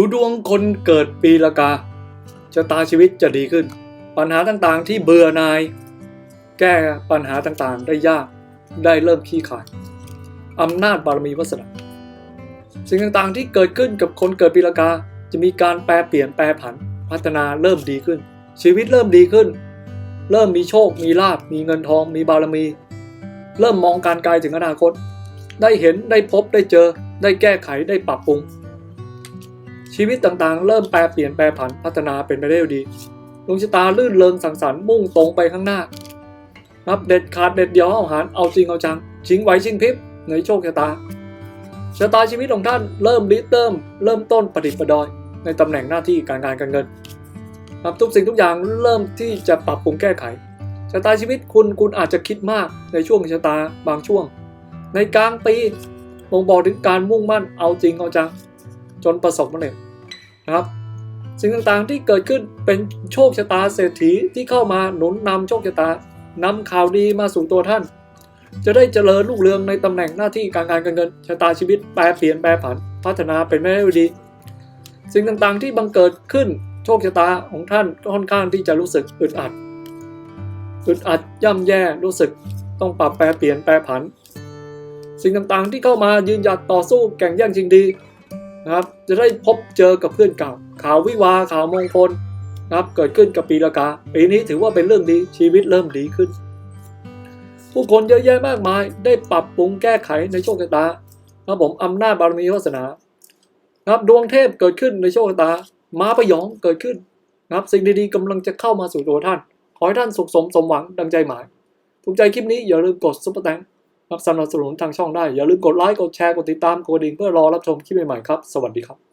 ดูดวงคนเกิดปีละกาชะตาชีวิตจะดีขึ้น ปัญหาต่างๆที่เบื่อนาย แก้ปัญหาต่างๆได้ยากได้เริ่มขี้ขาดอำนาจบารมีวาสนาสิ่งต่างๆที่เกิดขึ้นกับคนเกิดปีละกาจะมีการแปลเปลี่ยนแปรผัน พัฒนาเริ่มดีขึ้น ชีวิตเริ่มดีขึ้น เริ่มมีโชค มีลาบมีเงินทอง มีบารมี เริ่มมองการไกลถึงอนาคต ได้เห็นได้พบได้เจอ ได้แก้ไขได้ปรับปรุง ชีวิตต่างๆ เริ่มแปลเปลี่ยนแปรผันพัฒนาเป็นไปได้ดีดวงชะตาลื่นเริงสังสรรค์มุ่งตรงไปข้างหน้า นับเด็ดขาดเด็ดเดียวเอาหารเอาจริงเอาจัง ชิงไหวชิงพริบในโชคชะตาชะตาชีวิตของท่านเริ่มริเริ่ม เริ่มต้นประดิษฐ์ประดอย ในตำแหน่งหน้าที่การงานการเงินครับทุกสิ่งทุกอย่างเริ่มที่จะปรับปรุงแก้ไขชะตาชีวิตคุณคุณอาจจะคิดมากในช่วงชะตาบางช่วง ในกลางปีบ่งบอกถึงการมุ่งมั่นเอาจริงเอาจังจนประสบความสำเร็จ นะครับ สิ่งต่างๆที่เกิดขึ้นเป็นโชคชะตาเศรษฐีที่เข้ามาหนุนนำโชคชะตานำข่าวดีมาสู่ตัวท่าน จะได้เจริญรุ่งเรืองในตำแหน่งหน้าที่การงานการเงินชะตาชีวิตแปรเปลี่ยนแปรผันพัฒนาเป็นไม่ได้ดี สิ่งต่างๆที่บังเกิดขึ้นโชคชะตาของท่านค่อนข้างที่จะรู้สึกอึดอัดอึดอัดย่ำแย่รู้สึกต้องปรับแปรเปลี่ยนแปรผัน สิ่งต่างๆที่เข้ามายืนหยัดต่อสู้แข่งแย่งชิงดี นะครับ จะได้พบเจอกับเพื่อนเก่า ข่าววิวาข่าวมงคลนะครับเกิดขึ้นกับปีละกาปีนี้ถือว่าเป็นเรื่องดีชีวิตเริ่มดีขึ้น ผู้คนเยอะแยะมากมายได้ปรับปรุงแก้ไขในโชคชะตานะครับผมอำนาจบารมีวาสนานะครับดวงเทพเกิดขึ้นในโชคชะตาม้าพยองเกิดขึ้นนะครับสิ่งดีๆกำลังจะเข้ามาสู่ตัวท่าน ขอให้ท่านสุขสมสมหวังดังใจหมายถูกใจคลิปนี้อย่าลืมกดซุปเปอร์แตง รับสนับสนุนทางช่องได้ อย่าลืมกดไลค์ กดแชร์ กดติดตาม กดกระดิ่งเพื่อรอรับชมคลิปใหม่ๆครับ สวัสดีครับ